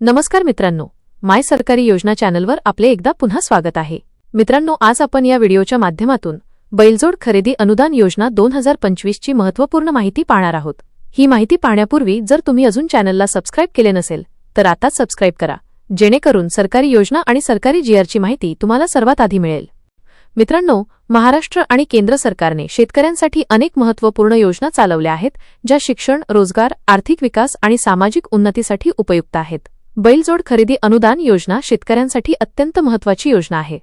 नमस्कार मित्रांनो माय सरकारी योजना चॅनलवर आपले एकदा पुन्हा स्वागत आहे. मित्रांनो आज आपण या व्हिडिओच्या माध्यमातून बैलजोड खरेदी अनुदान योजना दोन हजार पंचवीसची महत्त्वपूर्ण माहिती पाहणार आहोत. ही माहिती पाहण्यापूर्वी जर तुम्ही अजून चॅनलला सबस्क्राईब केले नसेल तर आताच सबस्क्राईब करा जेणेकरून सरकारी योजना आणि सरकारी जीआरची माहिती तुम्हाला सर्वात आधी मिळेल. मित्रांनो महाराष्ट्र आणि केंद्र सरकारने शेतकऱ्यांसाठी अनेक महत्त्वपूर्ण योजना चालवल्या आहेत ज्या शिक्षण रोजगार आर्थिक विकास आणि सामाजिक उन्नतीसाठी उपयुक्त आहेत. बैलजोड खरेदी अनुदान योजना शेतकऱ्यांसाठी अत्यंत महत्त्वाची योजना आहे.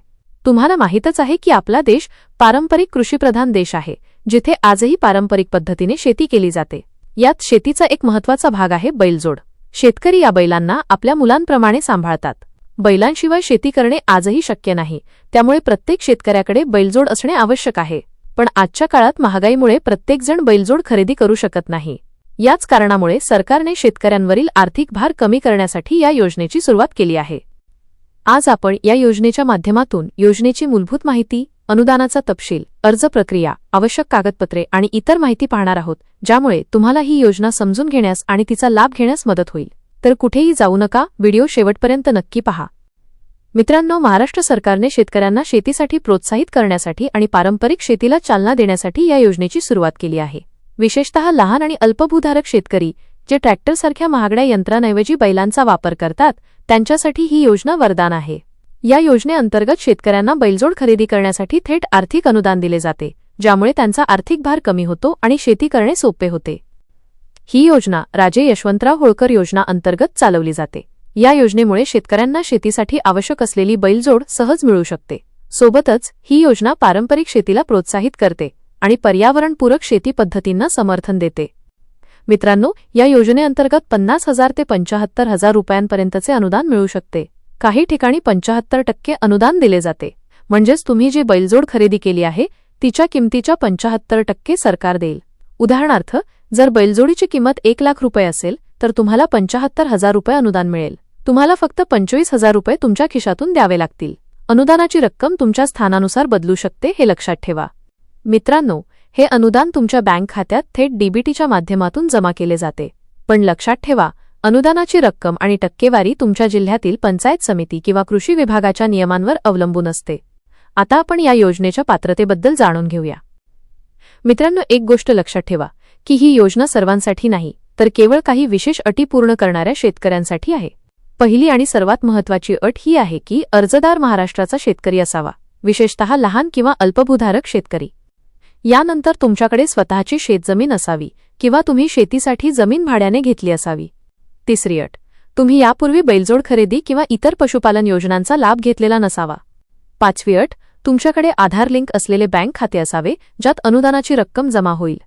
तुम्हाला माहीतच आहे की आपला देश पारंपरिक कृषीप्रधान देश आहे जिथे आजही पारंपरिक पद्धतीने शेती केली जाते. यात शेतीचा एक महत्त्वाचा भाग आहे बैलजोड. शेतकरी या बैलांना आपल्या मुलांप्रमाणे सांभाळतात. बैलांशिवाय शेती करणे आजही शक्य नाही. त्यामुळे प्रत्येक शेतकऱ्याकडे बैलजोड असणे आवश्यक आहे. पण आजच्या काळात महागाईमुळे प्रत्येकजण बैलजोड खरेदी करू शकत नाही. याच कारणामुळे सरकारने शेतकऱ्यांवरील आर्थिक भार कमी करण्यासाठी या योजनेची सुरुवात केली आहे. आज आपण या योजनेच्या माध्यमातून योजनेची मूलभूत माहिती अनुदानाचा तपशील अर्ज प्रक्रिया आवश्यक कागदपत्रे आणि इतर माहिती पाहणार आहोत ज्यामुळे तुम्हाला ही योजना समजून घेण्यास आणि तिचा लाभ घेण्यास मदत होईल. तर कुठेही जाऊ नका व्हिडिओ शेवटपर्यंत नक्की पहा. मित्रांनो महाराष्ट्र सरकारने शेतकऱ्यांना शेतीसाठी प्रोत्साहित करण्यासाठी आणि पारंपरिक शेतीला चालना देण्यासाठी या योजनेची सुरुवात केली आहे. विशेषतः लहान आणि अल्पभूधारक शेतकरी जे ट्रॅक्टरसारख्या महागड्या यंत्रांऐवजी बैलांचा वापर करतात त्यांच्यासाठी ही योजना वरदान आहे. या योजनेअंतर्गत शेतकऱ्यांना बैलजोड खरेदी करण्यासाठी थेट आर्थिक अनुदान दिले जाते ज्यामुळे त्यांचा आर्थिक भार कमी होतो आणि शेती करणे सोपे होते. ही योजना राजे यशवंतराव होळकर योजना अंतर्गत चालवली जाते. या योजनेमुळे शेतकऱ्यांना शेतीसाठी आवश्यक असलेली बैलजोड सहज मिळू शकते. सोबतच ही योजना पारंपरिक शेतीला प्रोत्साहित करते आणि पर्यावरणपूरक शेती पद्धतींना समर्थन देते. मित्रांनो या योजनेअंतर्गत पन्नास हजार ते पंचाहत्तर हजार रुपयांपर्यंतचे अनुदान मिळू शकते. काही ठिकाणी पंचाहत्तर टक्के अनुदान दिले जाते. म्हणजेच तुम्ही जी बैलजोड खरेदी केली आहे तिच्या किमतीच्या पंचाहत्तर टक्के सरकार देईल. उदाहरणार्थ जर बैलजोडीची किंमत एक लाख रुपये असेल तर तुम्हाला पंचाहत्तर हजार रुपये अनुदान मिळेल. तुम्हाला फक्त पंचवीस हजार रुपये तुमच्या खिशातून द्यावे लागतील. अनुदानाची रक्कम तुमच्या स्थानानुसार बदलू शकते हे लक्षात ठेवा. मित्रांनो हे अनुदान तुमच्या बँक खात्यात थेट डीबीटीच्या माध्यमातून जमा केले जाते. पण लक्षात ठेवा अनुदानाची रक्कम आणि टक्केवारी तुमच्या जिल्ह्यातील पंचायत समिती किंवा कृषी विभागाच्या नियमांवर अवलंबून असते. आता आपण या योजनेच्या पात्रतेबद्दल जाणून घेऊया. मित्रांनो एक गोष्ट लक्षात ठेवा. की ही योजना सर्वांसाठी नाही तर केवळ काही विशेष अटी पूर्ण करणाऱ्या शेतकऱ्यांसाठी आहे. पहिली आणि सर्वात महत्त्वाची अट ही आहे की अर्जदार महाराष्ट्राचा शेतकरी असावा विशेषतः लहान किंवा अल्पभूधारक शेतकरी. यानंतर तुमच्याकडे स्वतःची शेतजमीन असावी किंवा तुम्ही शेतीसाठी जमीन भाड्याने घेतली असावी. तिसरी अट तुम्ही यापूर्वी बैलजोड खरेदी किंवा इतर पशुपालन योजनांचा लाभ घेतलेला नसावा. पाचवी अट तुमच्याकडे आधार लिंक असलेले बँक खाते असावे ज्यात अनुदानाची रक्कम जमा होईल.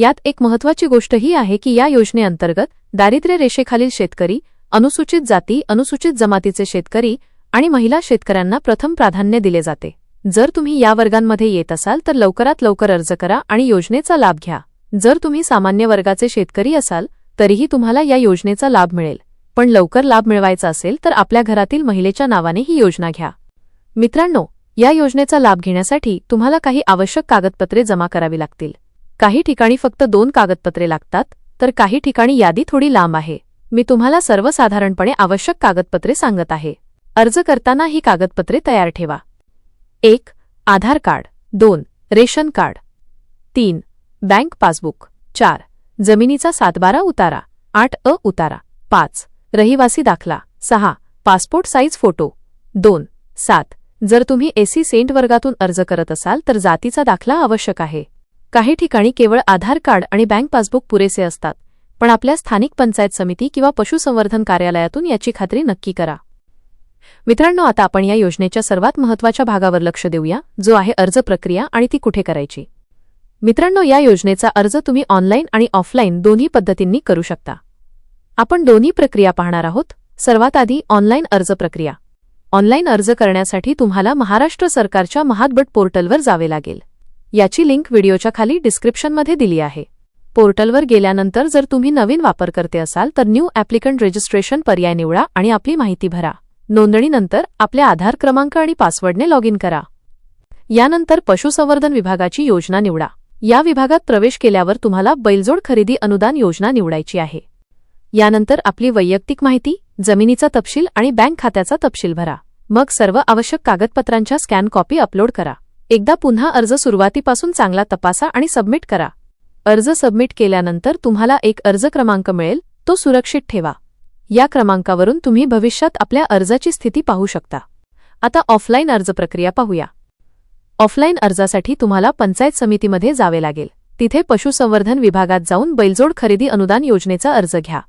यात एक महत्त्वाची गोष्ट ही आहे की या योजनेअंतर्गत दारिद्र्य रेषेखालील शेतकरी अनुसूचित जाती अनुसूचित जमातीचे शेतकरी आणि महिला शेतकऱ्यांना प्रथम प्राधान्य दिले जाते. जर तुम्ही या वर्गांमध्ये येत असाल तर लवकरात लवकर अर्ज करा आणि योजनेचा लाभ घ्या. जर तुम्ही सामान्य वर्गाचे शेतकरी असाल तरीही तुम्हाला या योजनेचा लाभ मिळेल. पण लवकर लाभ मिळवायचा असेल तर आपल्या घरातील महिलेच्या नावाने ही योजना घ्या. मित्रांनो या योजनेचा लाभ घेण्यासाठी तुम्हाला काही आवश्यक कागदपत्रे जमा करावी लागतील. काही ठिकाणी फक्त दोन कागदपत्रे लागतात तर काही ठिकाणी यादी थोडी लांब आहे. मी तुम्हाला सर्वसाधारणपणे आवश्यक कागदपत्रे सांगत आहे. अर्ज करताना ही कागदपत्रे तयार ठेवा. एक आधार कार्ड. दोन रेशन कार्ड. तीन बँक पासबुक. चार जमिनीचा सातबारा उतारा. आठ अ उतारा. पाच रहिवासी दाखला. सहा पासपोर्ट साईज फोटो. दोन सात जर तुम्ही एसी सेंट वर्गातून अर्ज करत असाल तर जातीचा दाखला आवश्यक आहे. काही ठिकाणी केवळ आधार कार्ड आणि बँक पासबुक पुरेसे असतात पण आपल्या स्थानिक पंचायत समिती किंवा पशुसंवर्धन कार्यालयातून याची खात्री नक्की करा. मित्रांनो आता आपण या योजनेच्या सर्वात महत्त्वाच्या भागावर लक्ष देऊया जो आहे अर्ज प्रक्रिया आणि ती कुठे करायची. मित्रांनो या योजनेचा अर्ज तुम्ही ऑनलाईन आणि ऑफलाईन दोन्ही पद्धतींनी करू शकता. आपण दोन्ही प्रक्रिया पाहणार आहोत. सर्वात आधी ऑनलाईन अर्ज प्रक्रिया. ऑनलाईन अर्ज करण्यासाठी तुम्हाला महाराष्ट्र सरकारच्या महादबट पोर्टलवर जावे लागेल. याची लिंक व्हिडिओच्या खाली डिस्क्रिप्शनमध्ये दिली आहे. पोर्टलवर गेल्यानंतर जर तुम्ही नवीन वापरकर्ते असाल तर न्यू ॲप्लिकंट रजिस्ट्रेशन पर्याय निवडा आणि आपली माहिती भरा. नोंदणीनंतर आपल्या आधार क्रमांक आणि पासवर्डने लॉग इन करा. यानंतर पशुसंवर्धन विभागाची योजना निवडा. या विभागात प्रवेश केल्यावर तुम्हाला बैलजोड खरेदी अनुदान योजना निवडायची आहे. यानंतर आपली वैयक्तिक माहिती जमिनीचा तपशील आणि बँक खात्याचा तपशील भरा. मग सर्व आवश्यक कागदपत्रांच्या स्कॅन कॉपी अपलोड करा. एकदा पुन्हा अर्ज सुरुवातीपासून चांगला तपासा आणि सबमिट करा. अर्ज सबमिट केल्यानंतर तुम्हाला एक अर्ज क्रमांक मिळेल तो सुरक्षित ठेवा. या क्रमांकावरून तुम्ही भविष्यात आपल्या अर्जाची स्थिती पाहू शकता. आता ऑफलाईन अर्ज प्रक्रिया पाहूया. ऑफलाईन अर्जासाठी तुम्हाला पंचायत समितीमध्ये जावे लागेल. तिथे पशुसंवर्धन विभागात जाऊन बैलजोड खरेदी अनुदान योजनेचा अर्ज घ्या.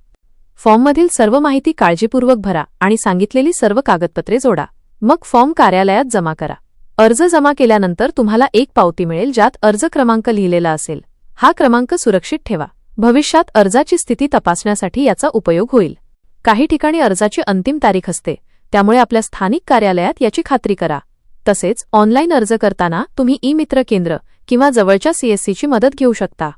फॉर्ममधील सर्व माहिती काळजीपूर्वक भरा आणि सांगितलेली सर्व कागदपत्रे जोडा. मग फॉर्म कार्यालयात जमा करा. अर्ज जमा केल्यानंतर तुम्हाला एक पावती मिळेल ज्यात अर्ज क्रमांक लिहिलेला असेल. हा क्रमांक सुरक्षित ठेवा. भविष्यात अर्जाची स्थिती तपासण्यासाठी याचा उपयोग होईल. काही ठिकाणी अर्जाची अंतिम तारीख असते. त्यामुळे आपल्या स्थानिक कार्यालयात याची खात्री करा. तसेच ऑनलाईन अर्ज करताना तुम्ही ई मित्र केंद्र किंवा जवळच्या सीएससीची मदत घेऊ शकता.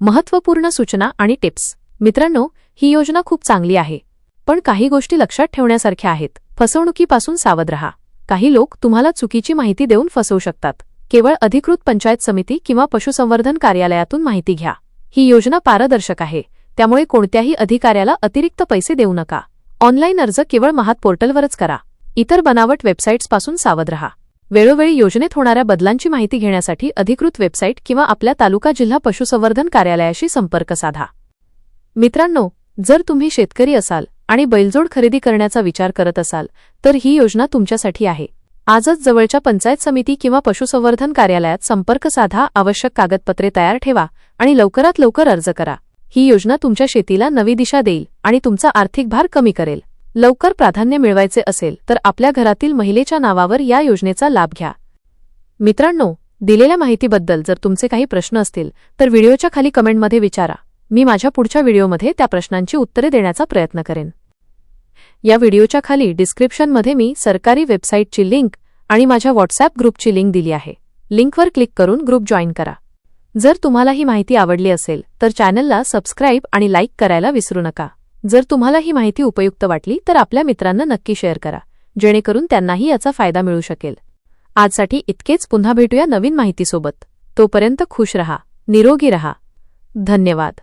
महत्त्वपूर्ण सूचना आणि टिप्स. मित्रांनो ही योजना खूप चांगली आहे. पण काही गोष्टी लक्षात ठेवण्यासारख्या आहेत. फसवणुकीपासून सावध रहा. काही लोक तुम्हाला चुकीची माहिती देऊन फसवू शकतात. केवळ अधिकृत पंचायत समिती किंवा पशुसंवर्धन कार्यालयातून माहिती घ्या. ही योजना पारदर्शक आहे. त्यामुळे कोणत्याही अधिकाऱ्याला अतिरिक्त पैसे देऊ नका. ऑनलाईन अर्ज केवळ महात पोर्टलवरच करा. इतर बनावट वेबसाईट्सपासून सावध रहा. वेळोवेळी योजनेत होणाऱ्या बदलांची माहिती घेण्यासाठी अधिकृत वेबसाईट किंवा आपल्या तालुका जिल्हा पशुसंवर्धन कार्यालयाशी संपर्क साधा. मित्रांनो जर तुम्ही शेतकरी असाल आणि बैलजोड खरेदी करण्याचा विचार करत असाल तर ही योजना तुमच्यासाठी आहे. आजच जवळच्या पंचायत समिती किंवा पशुसंवर्धन कार्यालयात संपर्क साधा आवश्यक कागदपत्रे तयार ठेवा आणि लवकरात लवकर अर्ज करा. ही योजना तुमच्या शेतीला नवी दिशा देईल आणि तुमचा आर्थिक भार कमी करेल. लवकर प्राधान्य मिळवायचे असेल तर आपल्या घरातील महिलेच्या नावावर या योजनेचा लाभ घ्या. मित्रांनो दिलेल्या माहितीबद्दल जर तुमचे काही प्रश्न असतील तर व्हिडिओच्या खाली कमेंटमध्ये विचारा. मी माझ्या पुढच्या व्हिडिओमध्ये त्या प्रश्नांची उत्तरे देण्याचा प्रयत्न करेन. या व्हिडिओच्या खाली डिस्क्रिप्शनमध्ये मी सरकारी वेबसाईटची लिंक आणि माझ्या व्हॉट्सॲप ग्रुपची लिंक दिली आहे. लिंकवर क्लिक करून ग्रुप जॉईन करा. जर तुम्हाला ही माहिती आवडली असेल तर चॅनलला सबस्क्राईब आणि लाईक करायला विसरू नका. जर तुम्हाला ही माहिती उपयुक्त वाटली तर आपल्या मित्रांना नक्की शेअर करा जेणेकरून त्यांनाही याचा फायदा मिळू शकेल. आजसाठी इतकेच पुन्हा भेटूया नवीन माहितीसोबत. तोपर्यंत खुश रहा निरोगी रहा. धन्यवाद.